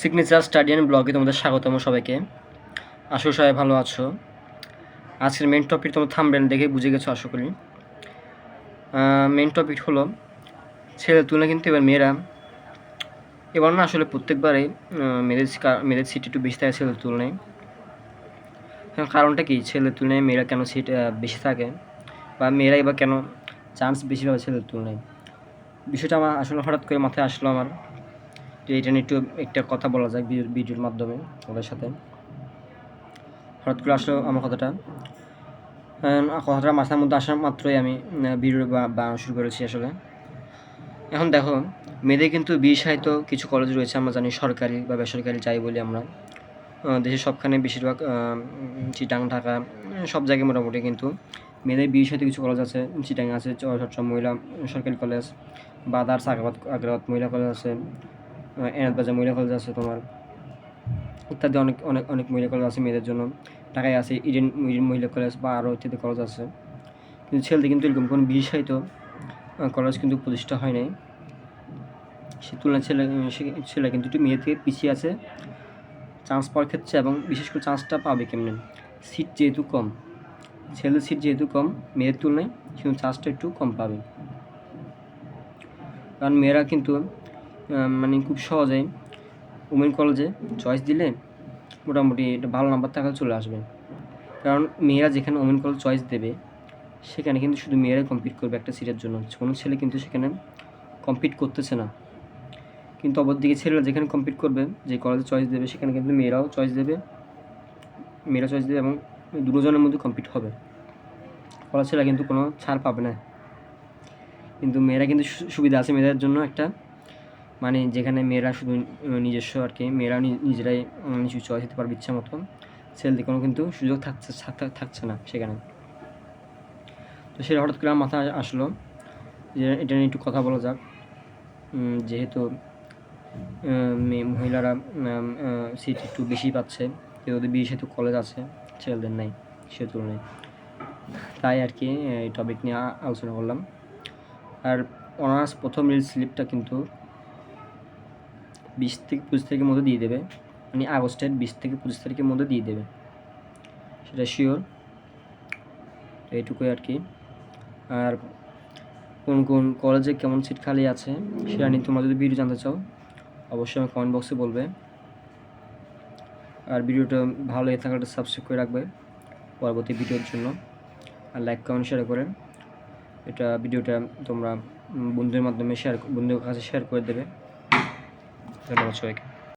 Signature স্টাডিয়ান ব্লগে তোমাদের স্বাগতম সবাইকে। আসো সবাই ভালো আছো। আজকের মেন টপিক তোমার থামবেন দেখে বুঝে গেছো, আশা করি। মেন টপিক হলো, ছেলের তুলনায় কিন্তু এবার মেয়েরা, এবার না আসলে প্রত্যেকবারে মেয়েদের মেয়েদের সিট একটু বেশি থাকে ছেলের তুলনায়। এখন কারণটা কি? ছেলের তুলনায় মেয়েরা কেন সিট বেশি থাকে? বা মেয়েরা এবার কেন চান্স বেশি পাবে ছেলের তুলনায়? বিষয়টা আমার আসলে হঠাৎ করে মাথায় আসলো আমার। তো এটা নিয়ে একটু, একটা কথা বলা যায় ভিডিও- ভিডিওর মাধ্যমে ওদের সাথে। হঠাৎ করে আসলো আমার কথাটা। কথাটা মাথার মধ্যে আসার মাত্রই আমি ভিডিও বানানো শুরু করেছি আসলে। এখন দেখো, মেয়েদের কিন্তু বিশেষায়িত কিছু কলেজ রয়েছে, আমরা জানি সরকারি বা বেসরকারি যাই বলি আমরা। দেশের সবখানে বেশিরভাগ চিটাং, ঢাকা সব জায়গায় মোটামুটি কিন্তু মেয়েদের বিশেষায়িত কিছু কলেজ আছে। চিটাং আছে চট্টগ্রাম মহিলা সরকারি কলেজ বা বাদার্স আগ্রাবাদ আগ্রাবাদ মহিলা কলেজ আছে। এনাদ বাজার মহিলা কলেজ আছে তোমার। ইত্যাদি অনেক অনেক অনেক মহিলা কলেজ আছে মেয়েদের জন্য। ঢাকায় আছে ইডেন ইডেন মহিলা কলেজ বা আরও ইত্যাদি কলেজ আছে। কিন্তু ছেলেদের কিন্তু এরকম কোনো বিশেষায়িত কলেজ কিন্তু প্রতিষ্ঠা হয় নাই। সে তুলনায় ছেলে ছেলে কিন্তু একটু মেয়ে থেকে পিছিয়ে আছে। চান্স পাওয়ার ক্ষেত্রে এবং বিশেষ করে চান্সটা পাবে কেমনে? সিট যেহেতু কম। ছেলেদের সিট যেহেতু কম মেয়ের তুলনায় সেজন্য চান্সটা একটু কম পাবে। কারণ মেয়েরা কিন্তু মানে খুব সহজেই উমেন কলেজে চয়েস দিলে মোটামুটি একটা ভালো নাম্বার থাকা চলে আসবে। কারণ মেয়েরা যেখানে ওমেন কলেজ চয়েস দেবে, সেখানে কিন্তু শুধু মেয়েরাই কম্পিট করবে একটা সিটের জন্য। কোনো ছেলে কিন্তু সেখানে কম্পিট করতেছে না। কিন্তু অপরদিকে ছেলেরা যেখানে কম্পিট করবে, যে কলেজে চয়েস দেবে, সেখানে কিন্তু মেয়েরাও চয়েস দেবে। মেয়েরা চয়েস দেবে এবং দুজনের মধ্যে কম্পিট হবে। ফলে ছেলেরা কিন্তু কোনো ছাড় পাবে না। কিন্তু মেয়েরা কিন্তু সুবিধা আছে মেয়েদের জন্য একটা মানে যেখানে মেয়েরা শুধু নিজস্ব আর কি মেয়েরা নিজেরাই কিছু চয়েস দিতে পারবে ইচ্ছা মতো ছেলেদের কোনো কিন্তু সুযোগ থাকছে থাকছে না সেখানে। তো সেটা হঠাৎ করে মাথায় আসলো যে এটা নিয়ে একটু কথা বলা যাক। যেহেতু মেয়ে, মহিলারা সিট একটু বেশি পাচ্ছে ওদের বিয়ে সেতু কলেজ আছে ছেলেদের নাই, সে তুলনায়। তাই আর কি, এই টপিক নিয়ে আলোচনা করলাম। আর অনার্স প্রথম রিল স্লিপটা কিন্তু বিশ থেকে পঁচিশ তারিখের মধ্যে দিয়ে দেবে। মানে আগস্টের বিশ থেকে পঁচিশ তারিখের মধ্যে দিয়ে দেবে। সেটা শিওর এইটুকুই আর কি। আর কোন কোন কলেজে কেমন সিট খালি আছে সেটা নিয়ে তোমরা যদি ভিডিও জানতে চাও, অবশ্যই আমার কমেন্ট বক্সে বলবে। আর ভিডিওটা ভালো লেগে থাকলে সাবস্ক্রাইব করে রাখবে পরবর্তী ভিডিওর জন্য। আর লাইক কমেন্ট শেয়ার করে। এটা ভিডিওটা তোমরা বন্ধুদের মাধ্যমে শেয়ার বন্ধুদের কাছে শেয়ার করে দেবে। ধন্যবাদ সবাইকে।